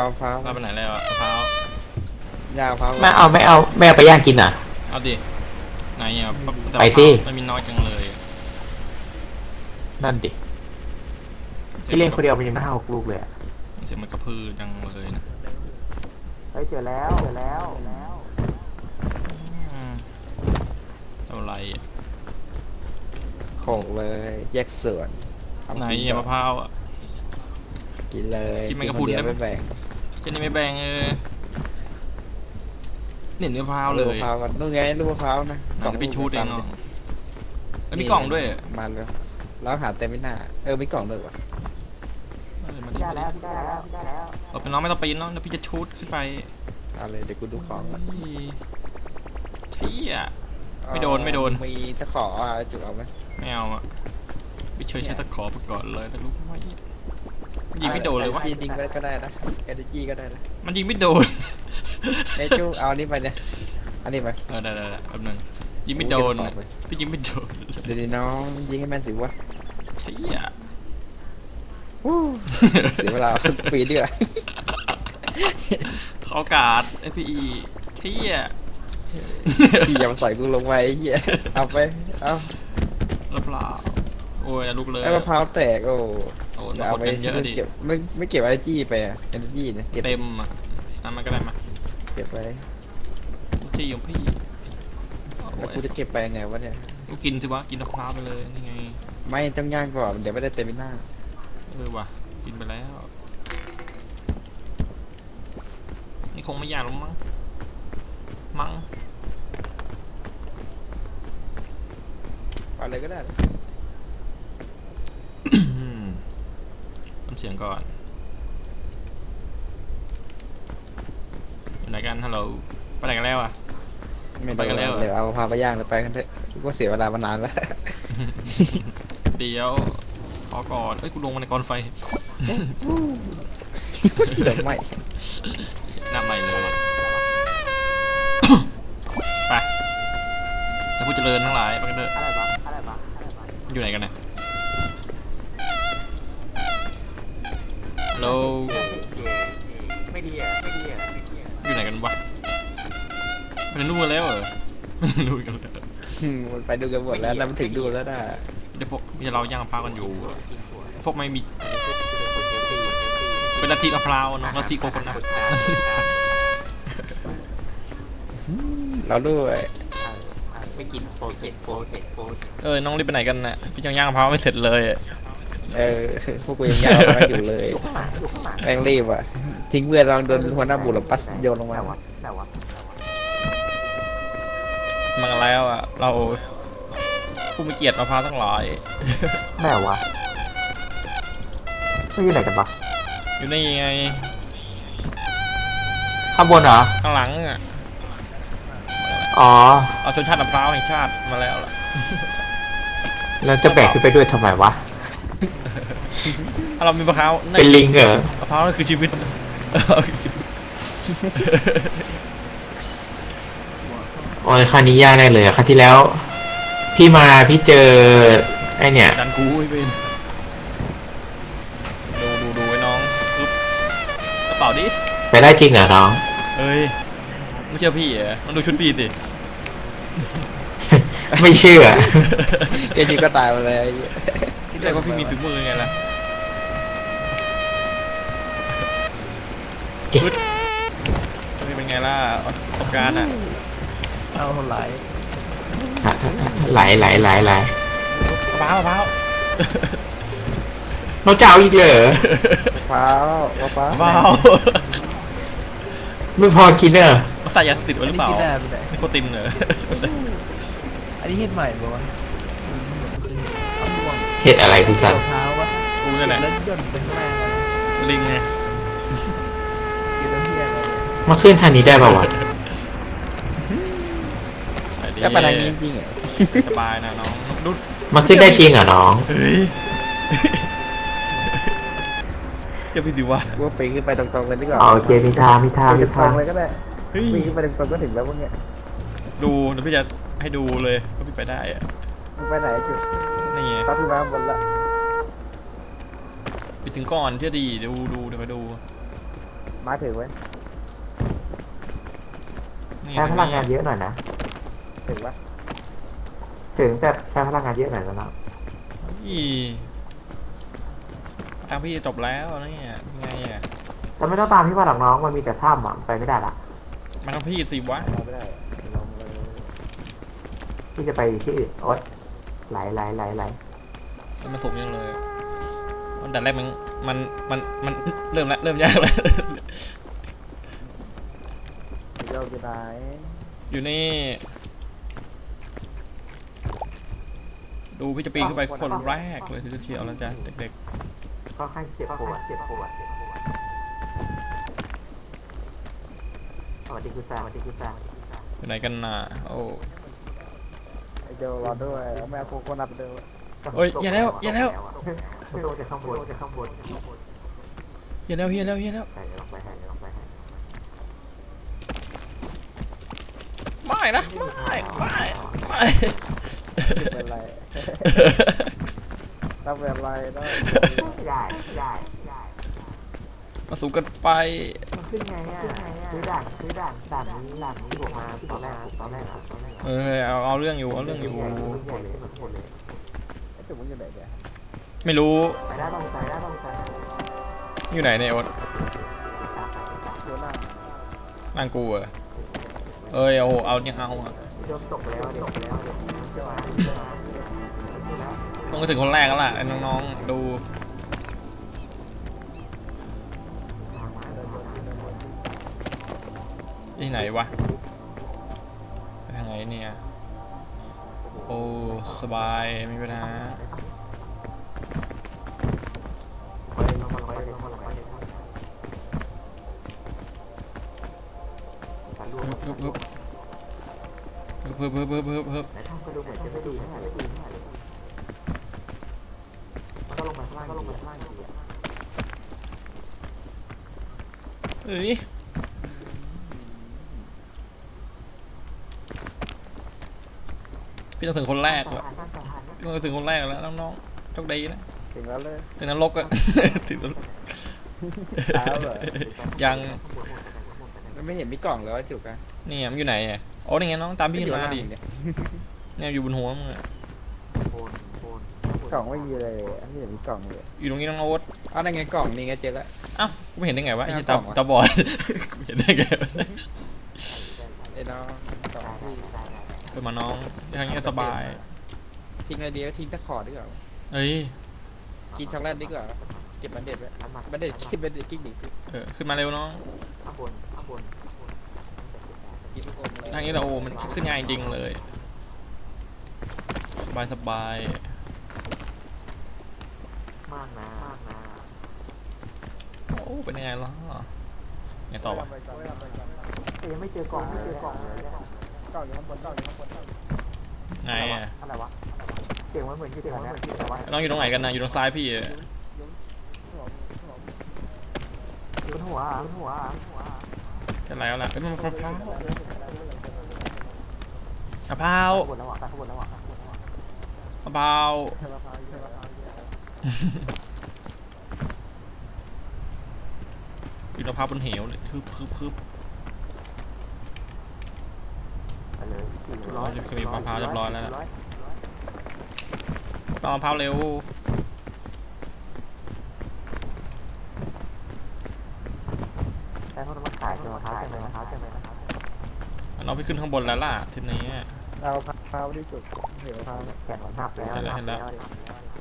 เอาพร้าวเราไปไหนแล้วอะมะพร้าวยาวพร้าวไม่เอาไม่เอาไม่เอาไปย่างกินอะ เอาดิไหนอะแต่ไปสิ มันมีน้อยจังเลยอะนั่นดิพี่เลี้ยงคนเดียวมันยังไม่ห้าหกลูกเลยอะเสียงมันกระพือจังเลยนะเฮ้ยเจอแล้วเจอแล้วแล้วอืมเท่าไหรอะโขงเลยแยกส่วนทำไหนกิอะก่มะพร้าวอะกินเลยกินแมงกะพรุนเดียวได้ไหม ไม่แบ่ง เจนี่ไม่แบ่งเออเน้นมะพร้าวเอาเลลูกยมะพร้าวกันนู่นไงลูกมะพร้าวนะสองลูปีกชูดเองตามเนาะดิแล้วมีกล่องด้วยอะมาเลยแล้วหาเต็มไม่น่าเออมีกล่องด้วยวะเออมาดิได้แล้วได้แล้วได้แล้วเราเป็นน้องไม่ต้องปีนเนาะเดี๋ยวพี่จะชูดขึ้นไปเอาเลยเดี๋ยวกูดูของก่อนเที่ยไม่โดนไม่โดนมีตะขออะจุกเอาไหมไม่เอาอะพี่เชยใช้ตะขอไปก่อนเลยแล้วรู้ไหมมัน ยิงไม่โดนเลยวะ ยิงไปก็ได้นะเอเนจีก็ได้นะมันยิงไม่โดนเนจูเอาอันนี้ไปเนี่ยอันนี้ไปเออได้ได้ได้แป๊บนึงยิงไม่โดนโอ้ยเก็บของไปพี่ยิงไม่โดนเดี๋ยวนี้น้องยิงให้แม่นสิวะเที่ยวู้เสียเวลาปีเดียวเขากาด FPE เที่ยพี่อย่ามาใส่กูลงไปไอ้เหี้ยเอาไป เอารับเปล่าโอ้ยลูกเลยไอ้มะพร้าวแตกโอ้โอ้ย จะเอาไปมันคนเป็นเยอะดิ เก็บไม่ไม่เก็บไอจี้ไปอะเอเนจีเนี่ยเก็บเต็มอะนั่นมันก็ได้มาเก็บไปที่ของพี่โอ้แล้วยกูจะเก็บไปยังไงวะเนี่ยกูกินสิวะกินมะพร้าวไปเลยนี่ไง ไม่ต้องย่างก่อนเดี๋ยวไม่ได้เต็มหน้าเออว่ะกินไปแล้ว นี่คงไม่อยากหรอกมั้งมั้งเอาอะไรก็ได้ ทำ เสียงก่อนอยู่ไหนกันฮัลโหลไปไหนกันแล้วอะ ไม่ไปกันแล้วเหรอ เดี๋ยวเอามะพร้าวไปย่างเลยไปกันเถอะกูก็เสียเวลามานานแล้ว เดี๋ยวขอก่อนเอ้ยกูลงมาในกองไฟ เดี๋ยวไม่หน้าใหม่เลย ไปจะพูดเจริญทั้งหลายไปกันเถอะอะไรบ้างอะไรบ้างอะไรบ้างอยู่ไหนกันเนี่ย ฮัลโหลไม่ดีอะไม่ดีอะไม่ดีอะอยู่ไหนกันวะไปนู่นกันแล้วเหรอไม่รู้กันเลยมันไปดูกันหมดแล้วแล้วมันถึงดูแล้วนะเดี๋ยวพวกมีเราย่างมะพร้าวกันอยู่อะพวกไม่มีเป็นนาทีมะพร้าวเนาะนาทีโคโคนัทเราด้วยไม่กินโฟเซตโฟเซตโฟเซตเออน้องรีบไปไหนกันน่ะพี่ยังย่างมะพร้าวไม่เสร็จเลยอะ เออพวกกูยังย่างมะพร้าวอยู่เลยอยู่ข้างหลังอยู่ข้างหลังแม่งรีบอะ ทิ้งเพื่อนลองโดนหัวหน้าบุรุษปัสโยนลงมาแต่ว่าแต่ว่ามากันแล้วอะ เราผู้มีเกียรติมะพร้าวทั้งหลายแม่วะไม่อยู่ไหนกันปะอยู่นี่ไงข้างบนเหรอข้างหลังอะอ๋อเอาชนชาติมะพร้าวแห่งชาติมาแล้วล่ะแล้วจะแบกขึ้นไปด้วยทำไมวะ ถ้าเรามีมะพร้าวเป็นลิงเหรอมะพร้าวนั่นคือชีวิตโอ้ยคราวนี้ยากแน่เลยอะครั้งที่แล้ว พี่มาพี่เจอ ไอเนี่ย ดันกูไอ้เบนดูดูดูไอ้น้องปึ๊บกระเป๋าดิ ไปได้จริงเหรอน้อง เอ้ยไม่เชื่อพี่เหรอต้องดูชุดพี่สิ ไม่เชื่อ เจจีก็ตายมาเลยไอ้เหี้ย พี่แต่ว่าพี่มีฝีมือไงล่ะเอ๊ะ ปึ๊ดนี่เป็นไงล่ะประสบการณ์อะเอาไหลไหลไหลไหลไหลมะพร้าวมะพร้าวเราจะเอาอีกเหรอมะพร้าวมะพร้าวมะพร้าวไม่พอกินเหรอมาใส่ยาติดไว้หรือเปล่าที่หน้ไม่ได้นิโคตินเหรออันนี้เฮ็ดใหม่ปะวะเอาดวง เห็ดอะไรคุณสันมะพร้าววะกูเนี่ยแหละแล้วย่นเป็นแม่งลิงไงกินแล้วเฮียอะไรมาขึ้นทางนี้ได้ป่าวะไปดิก็ไปทางนี้จริงๆอะสบายนะน้องดูมาขึ้นได้จริงเหรอน้องเฮ้ยเจะพี่สิวะกูว่าปีนขึ้นไปตรงๆเลยดีกว่าโอเคมีทางมีทางปีมีนตรทางงเลยก็ได้เฮ้ยปีนขึ้นไปตรงๆก็ถึงแล้วพวกเนี้ยดูเดี๋ยวพี่จะให้ดูเลยว่าพี่ไปได้อะมึงไปไหนจุด นี่ไงพักขึ้นมาบนละไปถึงก่อนเชื่อดีดูดูเดี๋ยวไปดูมาถึงไว้ยนี่ใช้พลังงานเยอะหน่อยนะ ถึงปะถึงแต่ใช้พลังงานเยอะหน่อยแล้วนะอีทางพี่จบแล้วเนี่ยยังไงอะแต่ไม่ต้องตามพี่มาหรอกน้องมันมีแต่ถ้ำอะไปไม่ได้ละมันต้องพี่สิวะเราไม่ได้ลองเลยพี่จะไปที่อื่นโอ๊ย ไหลไหลไหลไหลแล้วมันสูงยังเลยมันแต่แรกมันมันมันมันเริ่มแล้วเริ่มยากแล้วโยกอยู่ไหนอยู่นี่ ดูพี่จะปีนขึ้นไปคนแรกเลยทีเดียวแล้วจ้ะเด็กค่อนข้างเจ็บปวดเจ็บปวดเจ็บปวดสวัสดีคุณแซมสวัสดีคุณแซมๆอยู่ไหนกันน่ะโอ้ ไอโยรอด้วยเอาแม่โคโคนัทเดินเฮ้ยอย่าแล้วอย่าแล้วโดนจะข้างบนจะข้างบนเฮียแล้วเฮียแล้วเฮียแล้วใส่ลงไปให้ลงไปให้ไม่นะไม่ไม่ไม่เป็นไรต้องเป็นไรต้องใหญ่ใหญ่ใหญ่ มาสูงกันไปมันขึ้นไงอะคือด่านคือด่านด่านนี้ด่านนี้ผมมาตอนแรกตอนแรกตอนแรกเออเอาเอาเรื่องอยู่เอาเรื่องอยู่ใหญ่เลยมันโหดเลยไอจุ๋มมันอยู่ไหนเนี่ยไม่รู้ไปได้ต้องไปได้ต้องไปอยู่ไหนเนี่ยโอ๊ตอยู่หน้านั่งกูเหรอเอ้ยโอ้โหเอายังเอาอะเริ่มตกแล้วเดี๋ยวแล้วเดี๋ยวจะมาจะมาแล้วต้องไปถึงคนแรกแล้วล่ะไอ้น้องๆดู ที่ไหนวะไปทางไหนเนี่ย โอ้ สบายไม่เป็นหาเพิ่มเพิ่มเพิ่มเพิ่มเพิ่มเฮ้ย พี่ต้องถึงคนแรกแล้วพี่ต้องถึงคนแรกแล้วน้องๆโชคดีนะถึงแล้วเลยถึงนรกอะ ถึงนรกตายแล้วเหรอยังมันไม่เห็นมีกล่องเลยวะจุกอะนี่มันอยู่ไหนอะโอ้นี่ไงน้องตามพี่อยู่มาข้างล่างดิเนี่ยเนี่ยอยู่บนหัวมึงอะโคนโคนกล่องไม่มีเลยอันนี้มีกล่องเลยอยู่ตรงนี้น้องโอ๊ตอ้าวนั่นไงกล่องนี่ไงเจอแล้วเอ้ากูไม่เห็นได้ไงวะไอ้ไม่เหี้ยเอาตากล่องวะตาบอดกูเห็นได้ไงวะไอ้น้องกล่องที่ เปิดมาน้องทางนี้สบาย ทิ้งอะไรดีก็ทิ้งตะขอดีกว่าเอ้ย กินช็อกโกแลตดีกว่าเก็บบันเด็ดไว้บันเด็ดกินบันเด็ดกิ้งดิเออ ขึ้นมาเร็วน้อง ข้างบนข้างบนกินทุกคนเลยทางนี้เราโอ้มันขึ้นง่ายจริงเลย สบายสบายมากนะมากนะโอ้เป็นยังไงล่ะไงต่อวะแต่ยังไม่เจอกล่องไม่เจอกล่องเลยเนี่ย กล่องอยู่ข้างบนกล่องอยู่ข้างบนไงอะอะไรวะเสียงมันเหมือนที่เสียงนะแต่ว่าน้องอยู่ตรงไหนกันนะอยู่ตรงซ้ายพี่อะอยู่บนหัวบนหัวหัวจะไรแล้วล่ะเอ้ยมันมะพร้าวมะพร้าวข้างบนแล้วอะข้างบนแล้วอะข้าบนแล้วอะมะพร้าวอยู่มะพร้าวบนเหวเลยคึบคึบคึบ ไป เลยร้อยคือมีมะพร้าวเรียบร้อยแล้วนะ ต้องมะพร้าวเร็วใช่เพราะมันขายเป็นมะพร้าวใช่ไหมมะพร้าวใช่ไหมมะพร้าวเราไปขึ้นข้างบนแล้วล่ะทีนี้เอาพร้าวที่จุดเดี๋ยวพร้าวแขนมันหักแล้วเห็นแล้ว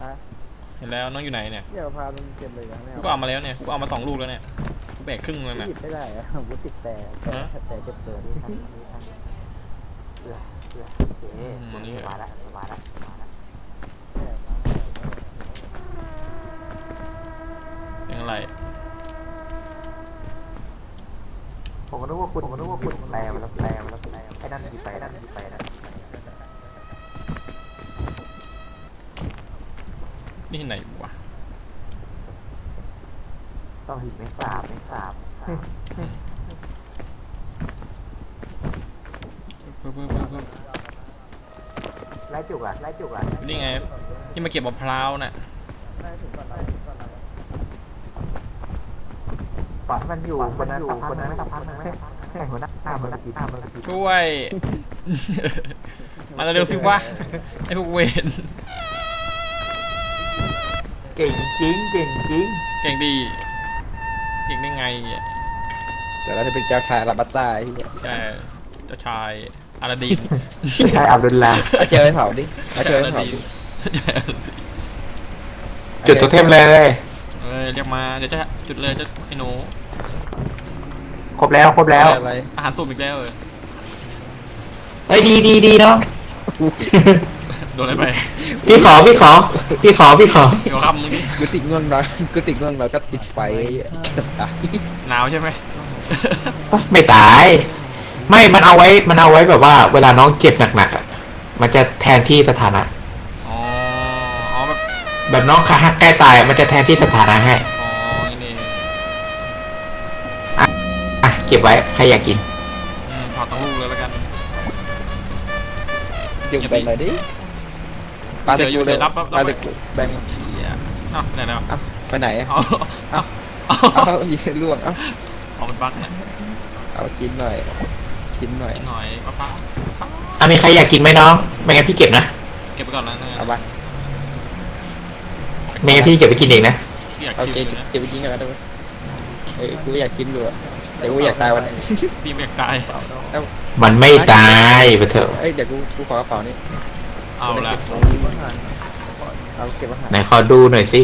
นะเห็นแล้วน้องอยู่ไหนเนี่ยเดี๋ยวพาวมันเก็บเลยนะไม่กูเอาก็เอามาแล้วเนี่ยกูเอามาสองลูกแล้วเนี่ยกูแบกครึ่งเลยนะหยิบไม่ได้อะวุฒิติดแต่แต่แต่เก็บเกิดนี่ทำนี่ทำเพื่อเพื่อโอเคสบายละสบายละสบายละยังไรผมก็นึกว่าคุณผมก็นึกว่าคุณแปลมาแล้วแปลมาแล้วแปลไอ้นั่นดีไปนั่นดีไปนั่นนี่ที่ไหนวะต้องหินไม่สาบไม่สาบ เพิ่มเพิ่มเพิ่มเพิ่ม ไล่จุกอะไล่จุกอะนี่ไง ที่มาเก็บมะพร้าวน่ะได้ถึงก่อนได้ถึงก่อนแล้วปล่อยให้มันอยู่คนนั้นอยู่คนนั้นสักพักหนึงไหมให้หัวหน้าหน้ามันกินหน้ามันกินช่วย มาเร็วๆสิวะไอ้พวกเวนเก่งจริงเก่งจริงเก่งดีเก่งได้ไงอะเดี๋ยวเราจะเป็นเจ้าชายลาบัตตาไอ้เหี้ยใช่เจ้าชาย อาลาดินใช่อับดุลลาเอาเชิญไปเผาดิเอาเชิญไปเผาดิจุดโทเทมเลย เออเรียกมาเดี๋ยวจะจุดเลยจะไอ้หนูครบแล้วครบแล้ว อะไรอาหารสุ่มอีกแล้วเออเฮ้ยดีดีดีเนาะโดนอะไรไปพี่ขอพี่ขอพี่ขอพี่ขอเดี๋ยวคำมึงดิกูติดง่วงนอนกูติดง่วงนอนก็ติดไฟไอ้เหี้ยตายหนาวใช่ไหมไม่ตาย ไม่มันเอาไว้ มันเอาไว้แบบว่า เวลาน้องเจ็บหนักๆอะ มันจะแทนที่สถานะ อ๋ออ๋อแบบแบบน้องขาหักใกล้ตายมันจะแทนที่สถานะให้ อ๋อนี่นี่อะ เก็บไว้ ใครอยากกิน อืมถอดตั้งลูกเลยแล้วกัน จุ่มไปหน่อยดิปลาตะกูเลยเดี๋ยวรับรับ ปลาตะกูแบ่งเหี้ยเอ้าไปไหนแล้วเอ้าไปไหนอะเอาเอาเอาเอายิงล่วงเอ้าเอามันบั๊กเนี่ยเอาชิ้นหน่อย ชิ้นหน่อยนิดหน่อยป้าป้าอะมีใครอยากกินไหมน้อง ไม่งั้นพี่เก็บนะ เก็บไปก่อนนะเอาไปไม่งั้นพี่เก็บไปกินเองนะอยากเอาชิมเก็บเลยนะเก็บไปกินกันแล้วด้วยเอ้ยกูอยากกินอยู่อะแต่กูอยากตายวันไหนพี่ไม่อยากตาย มันไม่ตายไปเถอะเอ้ยเดี๋ยวกูกูขอกระเป๋านี่เอาละเอาเก็บอาหาร ไหนขอดูหน่อยสิ